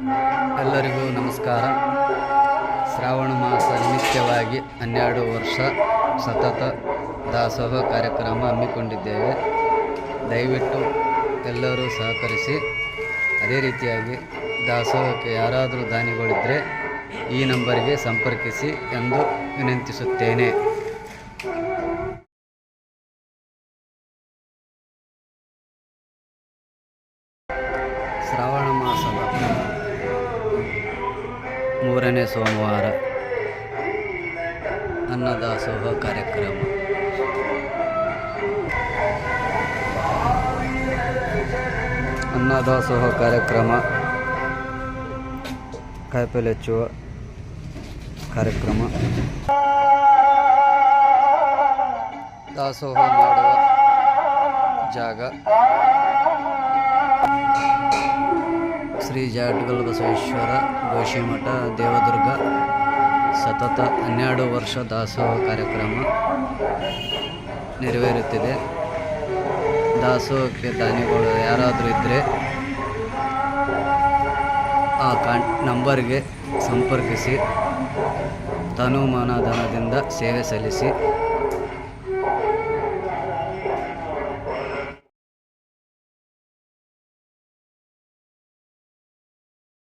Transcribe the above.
ಎಲ್ಲರಿಗೂ ನಮಸ್ಕಾರ. ಶ್ರಾವಣ ಮಾಸ ನಿಮಿತ್ತವಾಗಿ ಹನ್ನೆರಡು ವರ್ಷ ಸತತ ದಾಸೋಹ ಕಾರ್ಯಕ್ರಮ ಹಮ್ಮಿಕೊಂಡಿದ್ದೇವೆ. ದಯವಿಟ್ಟು ಎಲ್ಲರೂ ಸಹಕರಿಸಿ, ಅದೇ ರೀತಿಯಾಗಿ ದಾಸೋಹಕ್ಕೆ ಯಾರಾದರೂ ದಾನಿಗಳಿದ್ದರೆ ಈ ನಂಬರಿಗೆ ಸಂಪರ್ಕಿಸಿ ಎಂದು ವಿನಂತಿಸುತ್ತೇನೆ. ಶ್ರಾವಣ ಮೂರನೇ ಸೋಮವಾರ ಅನ್ನದಾಸೋಹ ಕಾರ್ಯಕ್ರಮ. ಅನ್ನದಾಸೋಹ ಕಾರ್ಯಕ್ರಮ ಕಾಯಿಪಲ್ಲೆ ಹೆಚ್ಚುವ ಕಾರ್ಯಕ್ರಮ. ದಾಸೋಹ ಮಾಡುವ ಜಾಗ. ಶ್ರೀ ಜಾಡ್ಗಲ್ ಬಸವೇಶ್ವರ ಗೋಶಿಮಠ ದೇವದುರ್ಗ. ಸತತ ಹನ್ನೆರಡು ವರ್ಷ ದಾಸೋಹ ಕಾರ್ಯಕ್ರಮ ನೆರವೇರುತ್ತಿದೆ. ದಾಸೋಹಕ್ಕೆ ದಾನಿಗಳು ಯಾರಾದರೂ ಇದ್ದರೆ ಆ ಕಾನ್ ನಂಬರ್ಗೆ ಸಂಪರ್ಕಿಸಿ ತನುಮಾನಧನದಿಂದ ಸೇವೆ ಸಲ್ಲಿಸಿ